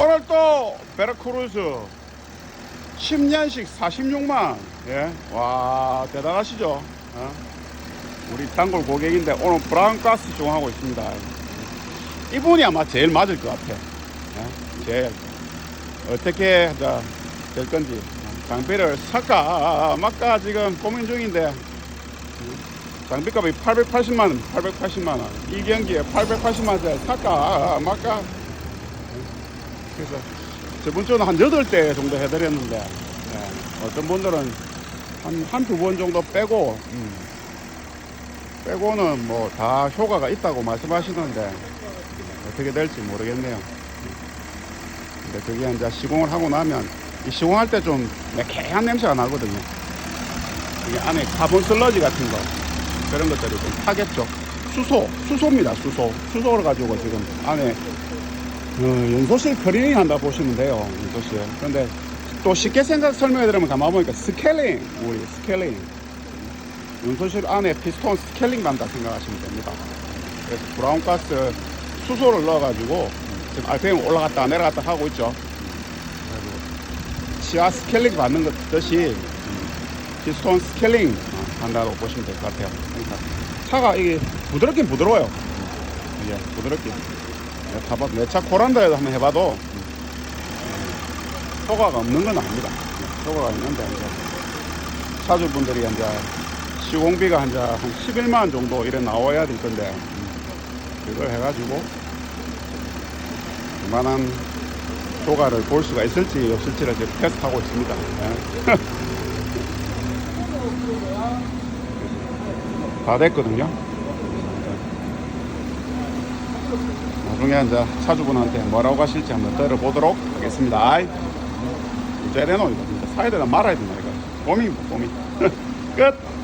오늘 또 베라크루즈 10년씩 46만 예? 와 대단하시죠 어? 우리 단골 고객인데 오늘 브라운 가스 중하고 있습니다 이분이 아마 제일 맞을 것 같아 예? 제일 어떻게 자, 될 건지 장비를 살까 말까 지금 고민 중인데 장비값이 880만 원, 880만 원. 이 경기에 880만 원짜리 살까 말까. 그래서 저번 주는 한 8대 정도 해드렸는데 네, 어떤 분들은 한 한두 번 정도 빼고 음, 빼고는 뭐 다 효과가 있다고 말씀하시는데 어떻게 될지 모르겠네요. 근데 그게 이제 시공을 하고 나면 이 시공할 때 좀 매캐한 냄새가 나거든요. 이게 안에 카본 슬러지 같은 거 그런 것들이 좀 타겠죠. 수소, 수소입니다. 수소. 수소를 가지고 지금 안에 어, 연소실 클리닝 한다 보시면 돼요. 연소실. 근데 또 쉽게 생각 설명해 드리면 가만 보니까 스케일링, 우리 스케일링. 연소실 안에 피스톤 스케일링 간다 생각하시면 됩니다. 그래서 브라운 가스 수소를 넣어가지고 지금 RPM 올라갔다 내려갔다 하고 있죠. 시야 스케일링 받는 것 듯이 피스톤 스케일링 어, 한다고 보시면 될 것 같아요. 그러니까 차가 이게 부드럽긴 부드러워요. 이게 부드럽긴. 네, 타봐 내차 코란다에도 한번 해봐도 음, 효과가 없는 건 아닙니다. 네, 효과가 있는데 이제 차주분들이 이제 시공비가 이제 한 11만 원 정도 이래 나와야 될 건데 음, 그걸 해가지고 얼마나 효과를 볼 수가 있을지 없을지를 지금 테스트하고 있습니다. 네. 다 됐거든요. 나중에 이제 차주분한테 뭐라고 하실지 한번 들어보도록 하겠습니다. 이제래노 이거 진짜 사야 되나 말아야 되나 이거 고민 고민 끝.